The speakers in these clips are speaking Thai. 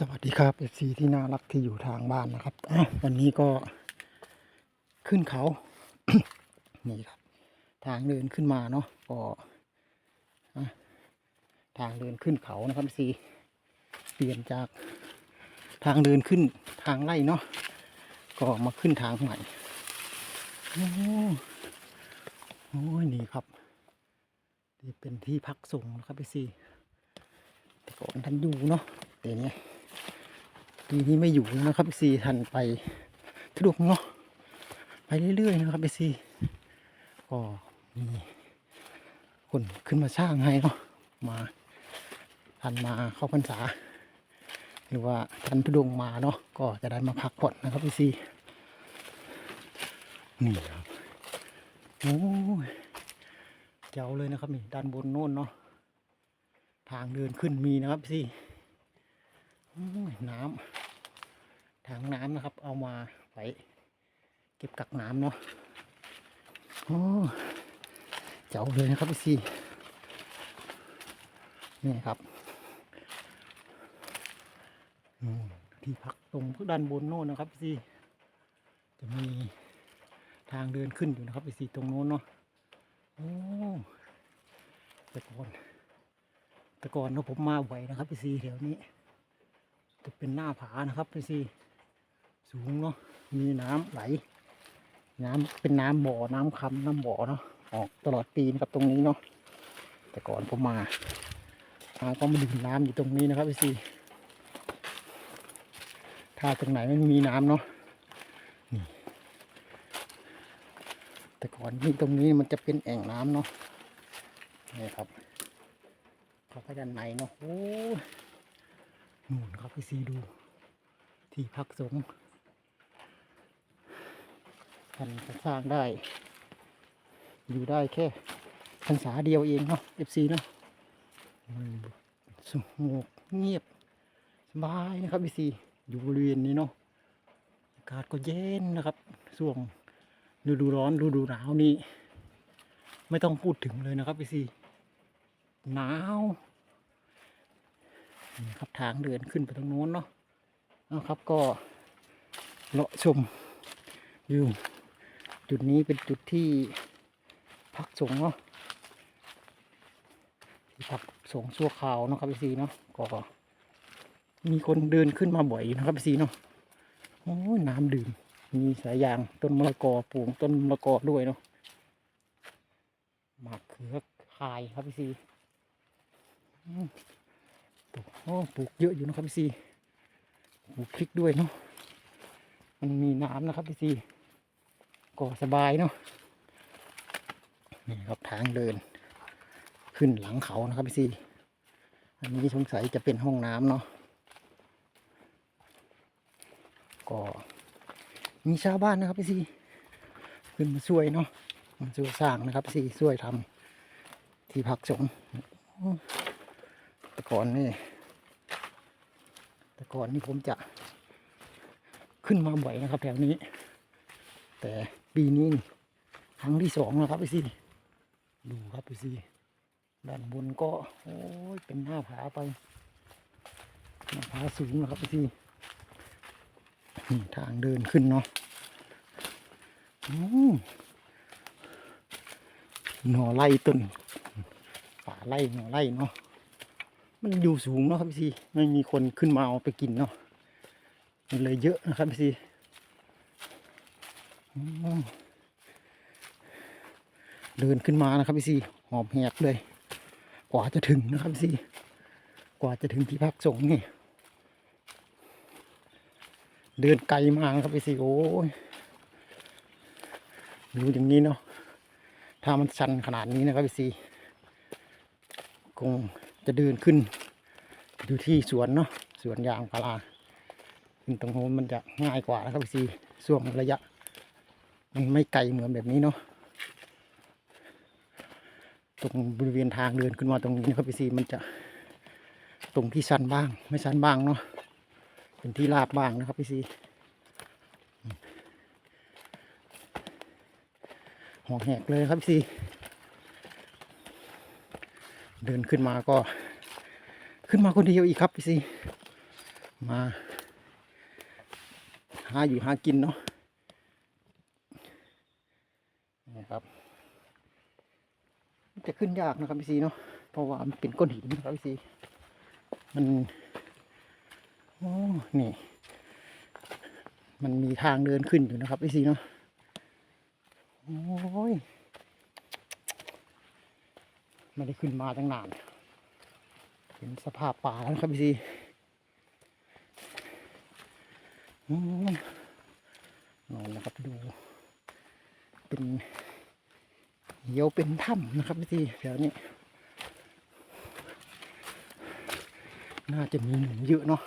สวัสดีครับเอฟซีที่น่ารักที่อยู่ทางบ้านนะครับวันนี้ก็ขึ้นเขา นี่ครับ ทางเดินขึ้นมาเนาะก็ทางเดินขึ้นเขานะครับซีเปลี่ยนจากทางเดินขึ้นทางไล่เนาะก็มาขึ้นทางใหม่โอ้โอ้ยนี่ครับนี่เป็นที่พักสงนะครับพี่ซีแต่ก่อนท่านอยู่เนาะเดี๋ยวนี้ ปีนี้ไม่อยู่นะครับพี่ซีท่านไปทุดงเนาะไปเรื่อยๆนะครับพี่ซีก็มีคนขึ้นมาสร้างให้เนาะมาท่านมาเข้าพรรษาหรือว่าท่านทุดงมาเนาะก็จะได้มาพักผ่อนนะครับพี่ซีนี่ครับโอ้ยเจ๋วเลยนะครับนี่ด้านบนโน่นเนาะทางเดินขึ้นมีนะครับพี่ซี น้ำถังน้ำนะครับ เอามาไว้เก็บกักน้ำเนาะโอ้เจ๋วเลยนะครับพี่ซีนี่ครับที่พักตรงด้านบนโน่นนะครับพี่จะมีทางเดินขึ้นอยู่นะครับพี่ตรงโน้นเนาะโอ้ต่ก่อนต่ก่อนเนาะผมมาบ่อยนะครับพี่แถวนี้ จะเป็นหน้าผานะครับพี่สูงเนาะมีน้ำไหล น้ำเป็นน้ำบ่อน้ำคำน้ำบ่อเนาะออกตลอดปีนะครับตรงนี้เนาะแต่ก่อนผมมามาก็มาดื่มน้ำอยู่ตรงนี้นะครับพี่ถ้าตรงไหนไม่มีน้ำเนาะนี่แต่ก่อนที่ตรงนี้มันจะเป็นแอ่งน้ำเนาะนี่ครับเข้าไปด้านในเนาะโอ้ นู่นครับพี่ซีดู ที่พักสงฆ์ท่านสร้างได้ อยู่ได้แค่พรรษาเดียวเองเนาะเอฟซีเนาะสงบเงียบ สบายนะครับพี่ซีอยู่บริเวณนี้เนาะอากาศก็เย็นนะครับช่วงฤดูร้อนฤดูหนาวนี่ไม่ต้องพูดถึงเลยนะครับพี่ซีหนาว ครับทางเดินขึ้นไปตรงโน้นเนาะนะครับก็เลาะชมอยู่จุดนี้เป็นจุดที่พักสงเนาะที่พักสงชั่วคราวเนาะครับพี่ซีเนาะก็มีคนเดินขึ้นมาบ่อยนะครับพี่ซีเนาะโอ้น้ำดื่มมีสายยางต้นมะละกอปลูกต้นมะละกอด้วยเนาะหมากเขือคายครับพี่ซี โอ้ปลูกเยอะอยู่นะครับพี่ซีปลูกพริกด้วยเนาะมันมีน้ำนะครับพี่ซีก็สบายเนาะนี่ครับทางเดิน ขึ้นหลังเขานะครับพี่ซีอันนี้สงสัยจะเป็นห้องน้ำเนาะก็มีชาวบ้านนะครับพี่ซีขึ้นมาช่วยเนาะมาช่วยสร้างนะครับพี่ซีช่วยทำที่พักสงฆ์ต่ก่อนนี่ แต่ก่อนนี่ผมจะขึ้นมาบ่อยนะครับแถวนี้ แต่ปีนี้นี่ครั้งที่สองแล้วครับพี่ซีดูครับพี่ซีด้านบนก็โอ้ยเป็นหน้าผาไปหน้าผาสูงนะครับพี่ซีทางเดินขึ้นเนาะหน่อไล่ต้นป่าไล่หน่อไล่เนาะ มันอยู่สูงเนาะครับพี่ซีไม่มีคนขึ้นมาเอาไปกินเนาะมันเลยเยอะนะครับพี่ซีเดินขึ้นมานะครับพี่ซีหอบแหกเลย กว่าจะถึงนะครับพี่ซีกว่าจะถึงที่พักสงฆ์นี่ เดินไกลมากครับพี่ซีโอ้ยดูอย่างนี้เนาะถ้ามันชันขนาดนี้นะครับพี่ซีคงจะเดินขึ้น อยู่ที่สวนเนาะสวนยางพาราขึ้นตรงโน้นมันจะง่ายกว่านะครับพี่ซีช่วงระยะ มันไม่ไกลเหมือนแบบนี้เนาะตรงบริเวณทางเดินขึ้นมาตรงนี้นะครับพี่ซีมันจะตรงที่ชันบ้าง ไม่ชันบ้างเนาะเป็นที่ราบบ้างนะครับพี่ซีหอแหกเลยครับพี่ซีเดินขึ้นมาก็ ขึ้นมาคนเดียวอีกครับพี่ซีมาหาอยู่หากินเนาะนะครับ จะขึ้นยากนะครับพี่ซีเนาะเพราะว่ามันเป็นก้อนหินนะครับพี่ซีมันโอ้นี่ มันมีทางเดินขึ้นอยู่นะครับพี่ซีเนาะโอ้ยไม่ได้ขึ้นมาตั้งนาน ห็นสภาพป่าแล้วครับพี่ซีนอนนะครับดู เป็นเหี่ยวเป็นถ้ำนะครับพี่ซีแถวนี้ น่าจะมีหนูเยอะเนาะ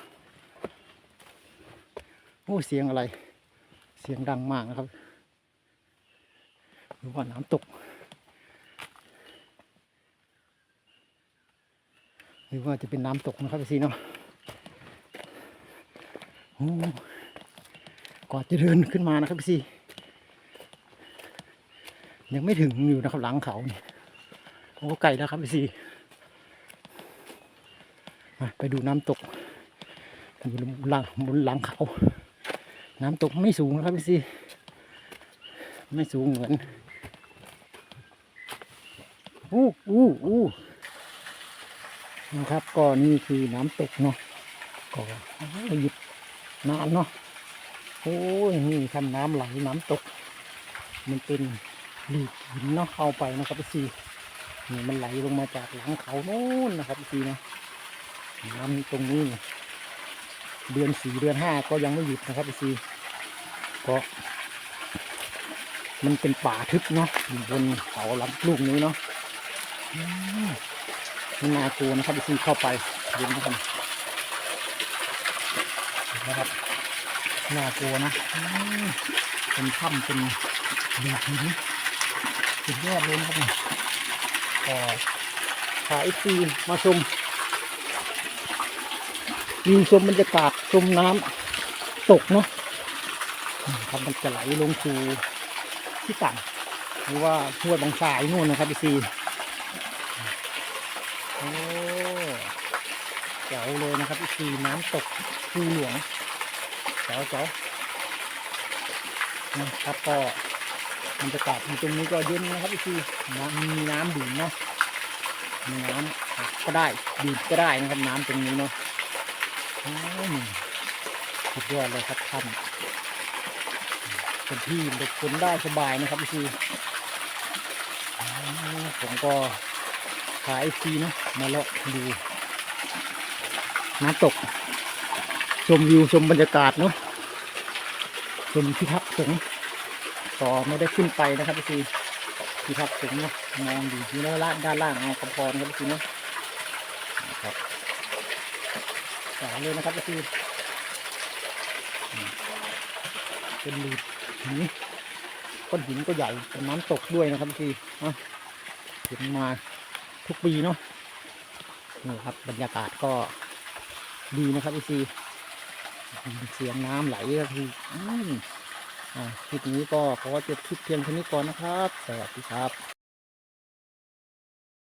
โอ้เสียงอะไร เสียงดังมากนะครับหรือว่าน้ำตก หรือว่าจะเป็นน้ำตกนะครับพี่ซีเนาะโอ้ก่อนจะเดินขึ้นมานะครับพี่ซียังไม่ถึงอยู่นะครับหลังเขาเนี่ยโอ้ไกลแล้วครับพี่ซีมาไปดูน้ำตกอยู่หลังบนหลังเขา น้ำตกไม่สูงนะครับพี่ซีไม่สูงเหมือนอู้อู้อู้ นะครับ ก็นี่คือน้ำตกเนาะก็หยุดนานเนาะโอ้ยนี่ทำน้ำไหลน้ำตก มันเป็นหลีกหินเนาะเข้าไปนะครับพี่ซีนี่มันไหลลงมาจากหลังเขาโน่นนะครับพี่ซีนะน้ำตรงนี้เดือนสี่เดือนห้าก็ยังไม่หยุดนะครับพี่ซีเพราะมันเป็นป่าทึบเนาะอยู่บนเขาลำลูกนี้เนาะ มมันากลัวนะครับพี่ซีเข้าไปเดินนะครับนไหมครับน่ากลัวนะเป็นถ้ำเป็นหลีกหินสุดยอดเลยนะครับเนี่ยก็พาไอซีมาชมวิวชมบรรยากาศชมน้ำตกเนาะอืมครับมันจะไหลลงสู่ที่ต่ำหรือว่าห้วยบางสายนู่นนะครับพี่ซี โอ้เจ๋วเลยนะครับพี่ซีน้ำตกภูหลวงเจ๋วเจ๋วนะครับก็บรรยากาศอยู่ตรงนี้ก็เย็นนะครับพี่ซีน้ำมีน้ำดื่มเนาะมีน้ำอาบก็ได้ดื่มก็ได้นะครับน้ำตรงนี้เนาะอืมสุดยอดเลยครับท่านเป็นที่เด็กคนได้สบายนะครับพี่ซีอืมผมก็ ขายซีนะมาเลาะดูน้ำตก ชมวิวชมบรรยากาศเนาะชมที่พักสงต่อไม่ได้ขึ้นไปนะครับพี่ซีที่พักสงเนาะมองอยู่ที่ด้านล่างด้านล่างเอาคำพรนะครับพี่ซีเนาะครับสาเลยนะครับก็คือเป็นหลีดหินก้อนหินก็ใหญ่เป็นน้ำตกด้วยนะครับพี่นะเห็นมา ทุกปีเนาะนี่ครับบรรยากาศก็ดีนะครับพี่ซีเสียงน้ำไหลก็คืออ่าคลิปนี้ก็ขอจบคลิปเพียงเท่านี้ก่อนนะครับ สวัสดีครับ